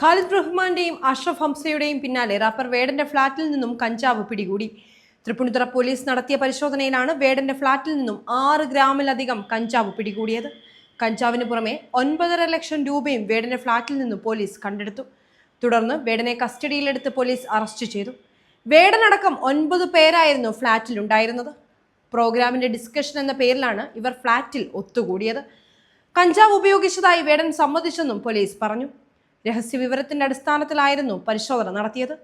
ഖാലിദ് റഹ്മാന്റെയും അഷ്റഫ് ഹംസയുടെയും പിന്നാലെ റാപ്പർ വേടന്റെ ഫ്ളാറ്റിൽ നിന്നും കഞ്ചാവ് പിടികൂടി. തൃപ്പൂണിത്തുറ പോലീസ് നടത്തിയ പരിശോധനയിലാണ് വേടന്റെ ഫ്ളാറ്റിൽ നിന്നും ആറ് ഗ്രാമിലധികം കഞ്ചാവ് പിടികൂടിയത്. കഞ്ചാവിന് പുറമെ ഒൻപതര ലക്ഷം രൂപയും വേടന്റെ ഫ്ളാറ്റിൽ നിന്നും പോലീസ് കണ്ടെടുത്തു. തുടർന്ന് വേടനെ കസ്റ്റഡിയിലെടുത്ത് പോലീസ് അറസ്റ്റ് ചെയ്തു. വേടനടക്കം ഒൻപത് പേരായിരുന്നു ഫ്ളാറ്റിൽ ഉണ്ടായിരുന്നത് പ്രോഗ്രാമിന്റെ ഡിസ്കഷൻ എന്ന പേരിലാണ് ഇവർ ഫ്ളാറ്റിൽ ഒത്തുകൂടിയത്. കഞ്ചാവ് ഉപയോഗിച്ചതായി വേടൻ സമ്മതിച്ചെന്നും പോലീസ് പറഞ്ഞു. രഹസ്യ വിവരത്തിന്റെ അടിസ്ഥാനത്തിലായിരുന്നു പരിശോധന നടത്തിയത്.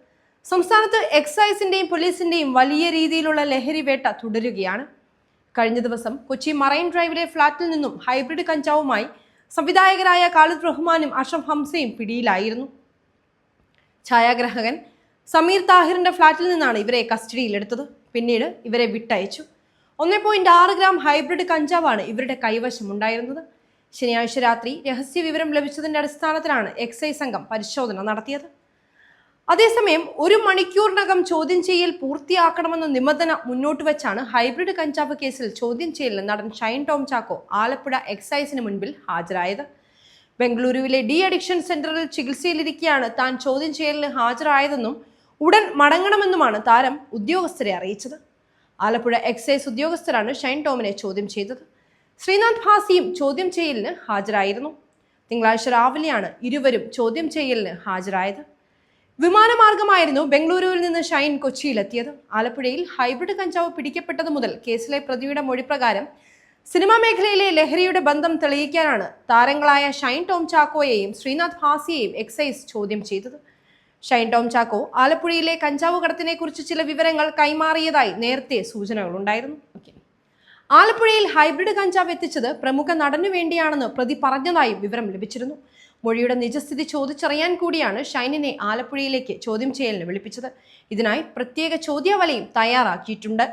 സംസ്ഥാനത്ത് എക്സൈസിന്റെയും പോലീസിന്റെയും വലിയ രീതിയിലുള്ള ലഹരി വേട്ട തുടരുകയാണ്. കഴിഞ്ഞ ദിവസം കൊച്ചി മറൈൻ ഡ്രൈവിലെ ഫ്ളാറ്റിൽ നിന്നും ഹൈബ്രിഡ് കഞ്ചാവുമായി സംവിധായകരായ ഖാലിദ് റഹ്മാനും അഷം ഹംസയും പിടിയിലായിരുന്നു. ഛായാഗ്രാഹകൻ സമീർ താഹിറിന്റെ ഫ്ളാറ്റിൽ നിന്നാണ് ഇവരെ കസ്റ്റഡിയിലെടുത്തത്. പിന്നീട് ഇവരെ വിട്ടയച്ചു. ഒന്നേ പോയിന്റ് ആറ് ഗ്രാം ഹൈബ്രിഡ് കഞ്ചാവാണ് ഇവരുടെ കൈവശമുണ്ടായിരുന്നത്. ശനിയാഴ്ച രാത്രി രഹസ്യ വിവരം ലഭിച്ചതിന്റെ അടിസ്ഥാനത്തിലാണ് എക്സൈസ് സംഘം പരിശോധന നടത്തിയത്. അതേസമയം ഒരു മണിക്കൂറിനകം ചോദ്യം ചെയ്യൽ പൂർത്തിയാക്കണമെന്ന നിബന്ധന മുന്നോട്ട് വെച്ചാണ് ഹൈബ്രിഡ് കഞ്ചാവ് കേസിൽ ചോദ്യം ചെയ്യലിന് നടൻ ഷൈൻ ടോം ചാക്കോ ആലപ്പുഴ എക്സൈസിന് മുൻപിൽ ഹാജരായത്. ബംഗളൂരുവിലെ ഡി അഡിക്ഷൻ സെന്ററിൽ ചികിത്സയിലിരിക്കെയാണ് താൻ ചോദ്യം ചെയ്യലിന് ഹാജരായതെന്നും ഉടൻ മടങ്ങണമെന്നുമാണ് താരം ഉദ്യോഗസ്ഥരെ അറിയിച്ചത്. ആലപ്പുഴ എക്സൈസ് ഉദ്യോഗസ്ഥരാണ് ഷൈൻ ടോമിനെ ചോദ്യം ചെയ്തത്. ശ്രീനാഥ് ഭാസിയും ചോദ്യം ചെയ്യലിന് ഹാജരായിരുന്നു. തിങ്കളാഴ്ച രാവിലെയാണ് ഇരുവരും ചോദ്യം ചെയ്യലിന് ഹാജരായത്. വിമാനമാർഗമായിരുന്നു ബംഗളൂരുവിൽ നിന്ന് ഷൈൻ കൊച്ചിയിലെത്തിയത്. ആലപ്പുഴയിൽ ഹൈബ്രിഡ് കഞ്ചാവ് പിടിക്കപ്പെട്ടത് മുതൽ കേസിലെ പ്രതിയുടെ മൊഴിപ്രകാരം സിനിമാ മേഖലയിലെ ലഹരിയുടെ ബന്ധം തെളിയിക്കാനാണ് താരങ്ങളായ ഷൈൻ ടോം ചാക്കോയെയും ശ്രീനാഥ് ഭാസിയെയും എക്സൈസ് ചോദ്യം ചെയ്തത്. ഷൈൻ ടോം ചാക്കോ ആലപ്പുഴയിലെ കഞ്ചാവ് കടത്തിനെക്കുറിച്ച് ചില വിവരങ്ങൾ കൈമാറിയതായി നേരത്തെ സൂചനകളുണ്ടായിരുന്നു. ഓക്കെ. ആലപ്പുഴയിൽ ഹൈബ്രിഡ് കഞ്ചാവ് എത്തിച്ചത് പ്രമുഖ നടനു വേണ്ടിയാണെന്ന് പ്രതി പറഞ്ഞതായും വിവരം ലഭിച്ചിരുന്നു. മൊഴിയുടെ നിജസ്ഥിതി ചോദിച്ചറിയാൻ കൂടിയാണ് ഷൈനിനെ ആലപ്പുഴയിലേക്ക് ചോദ്യം ചെയ്യലിന് വിളിപ്പിച്ചത്. ഇതിനായി പ്രത്യേക ചോദ്യാവലയും തയ്യാറാക്കിയിട്ടുണ്ട്.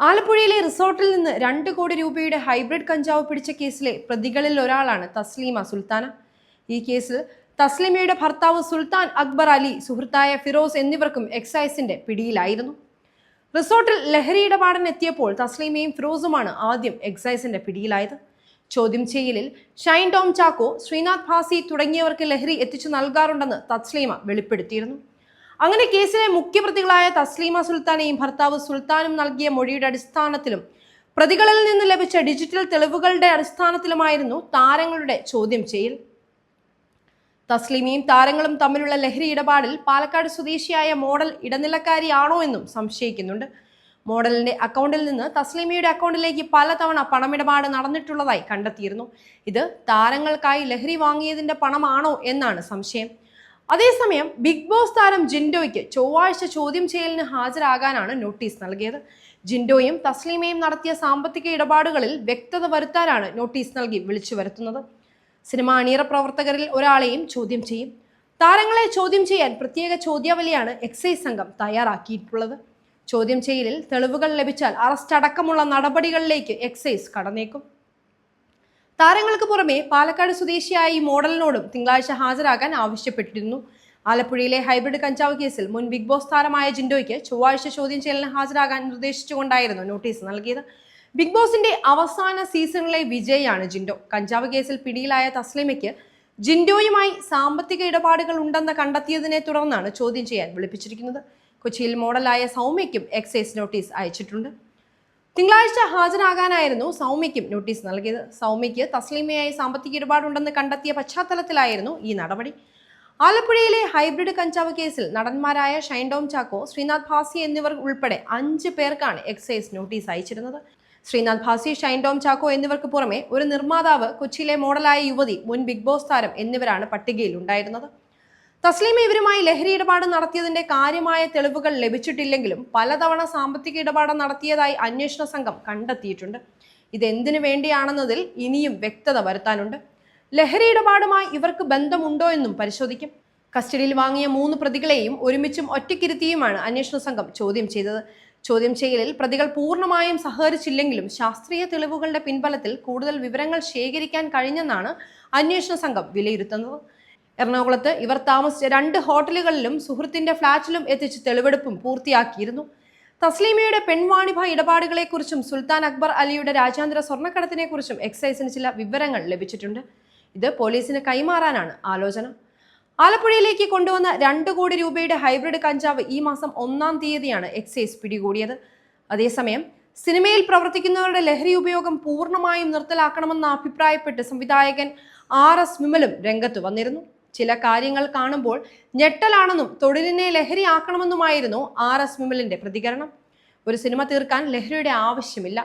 ആലപ്പുഴയിലെ റിസോർട്ടിൽ നിന്ന് രണ്ട് കോടി രൂപയുടെ ഹൈബ്രിഡ് കഞ്ചാവ് പിടിച്ച കേസിലെ പ്രതികളിൽ ഒരാളാണ് തസ്ലീമ സുൽത്താന. ഈ കേസിൽ തസ്ലീമയുടെ ഭർത്താവ് സുൽത്താൻ അക്ബർ അലി സുഹൃത്തായ ഫിറോസ് എന്നിവർക്കും എക്സൈസിന്റെ പിടിയിലായിരുന്നു. റിസോർട്ടിൽ ലഹരി ഇടപാടിനെത്തിയപ്പോൾ തസ്ലീമയും ഫിറോസുമാണ് ആദ്യം എക്സൈസിന്റെ പിടിയിലായത്. ചോദ്യം ചെയ്യലിൽ ഷൈൻ ടോം ചാക്കോ ശ്രീനാഥ് ഭാസി തുടങ്ങിയവർക്ക് ലഹരി എത്തിച്ചു നൽകാറുണ്ടെന്ന് തസ്ലീമ വെളിപ്പെടുത്തിയിരുന്നു. അങ്ങനെ കേസിലെ മുഖ്യപ്രതികളായ തസ്ലീമ സുൽത്താനെയും ഭർത്താവ് സുൽത്താനും നൽകിയ മൊഴിയുടെ അടിസ്ഥാനത്തിലും പ്രതികളിൽ നിന്ന് ലഭിച്ച ഡിജിറ്റൽ തെളിവുകളുടെ അടിസ്ഥാനത്തിലുമായിരുന്നു താരങ്ങളുടെ ചോദ്യം ചെയ്യൽ. തസ്ലീമയും താരങ്ങളും തമ്മിലുള്ള ലഹരി ഇടപാടിൽ പാലക്കാട് സ്വദേശിയായ മോഡൽ ഇടനിലക്കാരിയാണോ എന്നും സംശയിക്കുന്നുണ്ട്. മോഡലിന്റെ അക്കൗണ്ടിൽ നിന്ന് തസ്ലിമിയുടെ അക്കൗണ്ടിലേക്ക് പലതവണ പണമിടപാട് നടന്നിട്ടുള്ളതായി കണ്ടെത്തിയിരുന്നു. ഇത് താരങ്ങൾക്കായി ലഹരി വാങ്ങിയതിന്റെ പണമാണോ എന്നാണ് സംശയം. അതേസമയം ബിഗ് ബോസ് താരം ജിൻഡോയ്ക്ക് ചൊവ്വാഴ്ച ചോദ്യം ചെയ്യലിന് ഹാജരാകാനാണ് നോട്ടീസ് നൽകിയത്. ജിൻഡോയും തസ്ലീമയും നടത്തിയ സാമ്പത്തിക ഇടപാടുകളിൽ വ്യക്തത വരുത്താനാണ് നോട്ടീസ് നൽകി വിളിച്ചു വരുത്തുന്നത്. സിനിമ അണിയറ പ്രവർത്തകരിൽ ഒരാളെയും ചോദ്യം ചെയ്യും. താരങ്ങളെ ചോദ്യം ചെയ്യാൻ പ്രത്യേക ചോദ്യാവലിയാണ് എക്സൈസ് സംഘം തയ്യാറാക്കിയിട്ടുള്ളത്. ചോദ്യം ചെയ്യലിൽ തെളിവുകൾ ലഭിച്ചാൽ അറസ്റ്റ് അടക്കമുള്ള നടപടികളിലേക്ക് എക്സൈസ് കടന്നേക്കും. താരങ്ങൾക്ക് പുറമെ പാലക്കാട് സ്വദേശിയായ ഈ മോഡലിനോടും തിങ്കളാഴ്ച ഹാജരാകാൻ ആവശ്യപ്പെട്ടിരുന്നു. ആലപ്പുഴയിലെ ഹൈബ്രിഡ് കഞ്ചാവ് കേസിൽ മുൻ ബിഗ് ബോസ് താരമായ ജിൻഡോയ്ക്ക് ചൊവ്വാഴ്ച ചോദ്യം ചെയ്യലിന് ഹാജരാകാൻ നിർദ്ദേശിച്ചുകൊണ്ടായിരുന്നു നോട്ടീസ് നൽകിയത്. ബിഗ് ബോസിന്റെ അവസാന സീസണിലെ വിജയാണ് ജിൻഡോ. കഞ്ചാവ് കേസിൽ പിടിയിലായ തസ്ലിമയ്ക്ക് ജിൻഡോയുമായി സാമ്പത്തിക ഇടപാടുകൾ ഉണ്ടെന്ന് കണ്ടെത്തിയതിനെ തുടർന്നാണ് ചോദ്യം ചെയ്യാൻ വിളിപ്പിച്ചിരിക്കുന്നത്. കൊച്ചിയിൽ മോഡലായ സൗമ്യയ്ക്കും എക്സൈസ് നോട്ടീസ് അയച്ചിട്ടുണ്ട്. തിങ്കളാഴ്ച ഹാജരാകാനായിരുന്നു സൗമ്യയ്ക്കും നോട്ടീസ് നൽകിയത്. സൗമ്യയ്ക്ക് തസ്ലീമയായി സാമ്പത്തിക ഇടപാടുണ്ടെന്ന് കണ്ടെത്തിയ പശ്ചാത്തലത്തിലായിരുന്നു ഈ നടപടി. ആലപ്പുഴയിലെ ഹൈബ്രിഡ് കഞ്ചാവ് കേസിൽ നടന്മാരായ ഷൈൻഡോം ചാക്കോ ശ്രീനാഥ് ഭാസി എന്നിവർ ഉൾപ്പെടെ അഞ്ച് പേർക്കാണ് എക്സൈസ് നോട്ടീസ് അയച്ചിരുന്നത്. ശ്രീനാഥ് ഭാസി ഷൈൻ ടോം ചാക്കോ എന്നിവർക്ക് പുറമെ ഒരു നിർമ്മാതാവ് കൊച്ചിയിലെ മോഡലായ യുവതി മുൻ ബിഗ് ബോസ് താരം എന്നിവരാണ് പട്ടികയിൽ ഉണ്ടായിരുന്നത്. തസ്ലീമ ഇവരുമായി ലഹരി ഇടപാട് നടത്തിയതിന്റെ കാര്യമായ തെളിവുകൾ ലഭിച്ചിട്ടില്ലെങ്കിലും പലതവണ സാമ്പത്തിക ഇടപാട് നടത്തിയതായി അന്വേഷണ സംഘം കണ്ടെത്തിയിട്ടുണ്ട്. ഇതെന്തിനു വേണ്ടിയാണെന്നതിൽ ഇനിയും വ്യക്തത വരുത്താനുണ്ട്. ലഹരി ഇടപാടുമായി ഇവർക്ക് ബന്ധമുണ്ടോ എന്നും പരിശോധിക്കും. കസ്റ്റഡിയിൽ വാങ്ങിയ മൂന്ന് പ്രതികളെയും ഒരുമിച്ചും ഒറ്റയ്ക്കിരുത്തിയുമാണ് അന്വേഷണ സംഘം ചോദ്യം ചെയ്തത്. ചോദ്യം ചെയ്യലിൽ പ്രതികൾ പൂർണമായും സഹകരിച്ചില്ലെങ്കിലും ശാസ്ത്രീയ തെളിവുകളുടെ പിൻബലത്തിൽ കൂടുതൽ വിവരങ്ങൾ ശേഖരിക്കാൻ കഴിഞ്ഞെന്നാണ് അന്വേഷണ സംഘം വിലയിരുത്തുന്നത്. എറണാകുളത്ത് ഇവർ താമസിച്ച രണ്ട് ഹോട്ടലുകളിലും സുഹൃത്തിന്റെ ഫ്ളാറ്റിലും എത്തിച്ച് തെളിവെടുപ്പും പൂർത്തിയാക്കിയിരുന്നു. തസ്ലീമയുടെ പെൺവാണിഭ ഇടപാടുകളെക്കുറിച്ചും സുൽത്താൻ അക്ബർ അലിയുടെ രാജ്യാന്തര സ്വർണക്കടത്തിനെക്കുറിച്ചും എക്സൈസിന് ചില വിവരങ്ങൾ ലഭിച്ചിട്ടുണ്ട്. ഇത് പോലീസിന് കൈമാറാനാണ് ആലോചന. ആലപ്പുഴയിലേക്ക് കൊണ്ടുവന്ന രണ്ട് കോടി രൂപയുടെ ഹൈബ്രിഡ് കഞ്ചാവ് ഈ മാസം ഒന്നാം തീയതിയാണ് എക്സൈസ് പിടികൂടിയത്. അതേസമയം സിനിമയിൽ പ്രവർത്തിക്കുന്നവരുടെ ലഹരി ഉപയോഗം പൂർണമായും നിർത്തലാക്കണമെന്ന് അഭിപ്രായപ്പെട്ട് സംവിധായകൻ ആർ എസ് വിമലും രംഗത്ത് വന്നിരുന്നു. ചില കാര്യങ്ങൾ കാണുമ്പോൾ ഞെട്ടലാണെന്നും തൊഴിലിനെ ലഹരിയാക്കണമെന്നുമായിരുന്നു ആർ എസ് വിമലിന്റെ പ്രതികരണം. ഒരു സിനിമ തീർക്കാൻ ലഹരിയുടെ ആവശ്യമില്ല.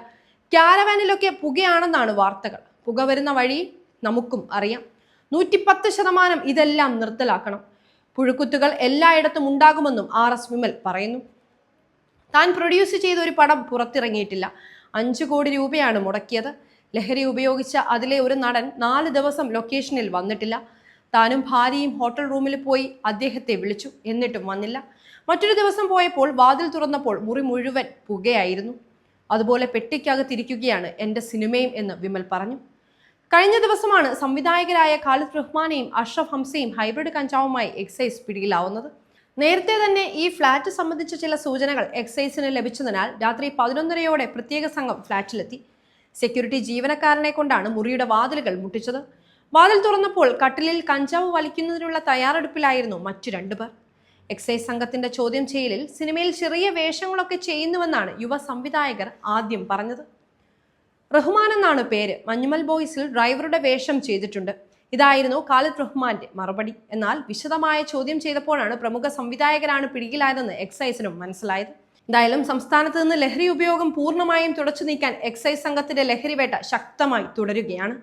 ക്യാരവാനിലൊക്കെ പുകയാണെന്നാണ് വാർത്തകൾ. പുക വരുന്ന വഴി നമുക്കും അറിയാം. നൂറ്റിപ്പത്ത് ശതമാനം ഇതെല്ലാം നിർത്തലാക്കണം. പുഴുക്കുത്തുകൾ എല്ലായിടത്തും ഉണ്ടാകുമെന്നും ആർ എസ് വിമൽ പറയുന്നു. താൻ പ്രൊഡ്യൂസ് ചെയ്ത ഒരു പടം പുറത്തിറങ്ങിയിട്ടില്ല. അഞ്ചു കോടി രൂപയാണ് മുടക്കിയത്. ലഹരി ഉപയോഗിച്ച അതിലെ ഒരു നടൻ നാല് ദിവസം ലൊക്കേഷനിൽ വന്നിട്ടില്ല. താനും ഭാര്യയും ഹോട്ടൽ റൂമിൽ പോയി അദ്ദേഹത്തെ വിളിച്ചു. എന്നിട്ടും വന്നില്ല. മറ്റൊരു ദിവസം പോയപ്പോൾ വാതിൽ തുറന്നപ്പോൾ മുറി മുഴുവൻ പുകയായിരുന്നു. അതുപോലെ പെട്ടിക്കകത്തിരിക്കുകയാണ് എന്റെ സിനിമയും എന്ന് വിമൽ പറഞ്ഞു. കഴിഞ്ഞ ദിവസമാണ് സംവിധായകരായ ഖാലിദ് റഹ്മാനെയും അഷ്റഫ് ഹംസയും ഹൈബ്രിഡ് കഞ്ചാവുമായി എക്സൈസ് പിടിയിലാവുന്നത്. നേരത്തെ തന്നെ ഈ ഫ്ളാറ്റ് സംബന്ധിച്ച ചില സൂചനകൾ എക്സൈസിന് ലഭിച്ചതിനാൽ രാത്രി പതിനൊന്നരയോടെ പ്രത്യേക സംഘം ഫ്ളാറ്റിലെത്തി. സെക്യൂരിറ്റി ജീവനക്കാരനെ കൊണ്ടാണ് മുറിയുടെ വാതിലുകൾ മുട്ടിച്ചത്. വാതിൽ തുറന്നപ്പോൾ കട്ടിലിൽ കഞ്ചാവ് വലിക്കുന്നതിനുള്ള തയ്യാറെടുപ്പിലായിരുന്നു മറ്റു രണ്ടുപേർ എക്സൈസ് സംഘത്തിന്റെ ചോദ്യം ചെയ്യലിൽ സിനിമയിൽ ചെറിയ വേഷങ്ങളൊക്കെ ചെയ്യുന്നുവെന്നാണ് യുവ സംവിധായകർ ആദ്യം പറഞ്ഞത്. റഹ്മാൻ എന്നാണ് പേര്. മഞ്ഞുമൽ ബോയ്സിൽ ഡ്രൈവറുടെ വേഷം ചെയ്തിട്ടുണ്ട്. ഇതായിരുന്നു ഖാലിദ് റഹ്മാന്റെ മറുപടി. എന്നാൽ വിശദമായ ചോദ്യം ചെയ്തപ്പോഴാണ് പ്രമുഖ സംവിധായകരാണ് പിടിയിലായതെന്ന് എക്സൈസിനും മനസ്സിലായത്. എന്തായാലും സംസ്ഥാനത്ത് നിന്ന് ലഹരി ഉപയോഗം പൂർണമായും തുടച്ചു നീക്കാൻ എക്സൈസ് സംഘത്തിന്റെ ലഹരി വേട്ട ശക്തമായി തുടരുകയാണ്.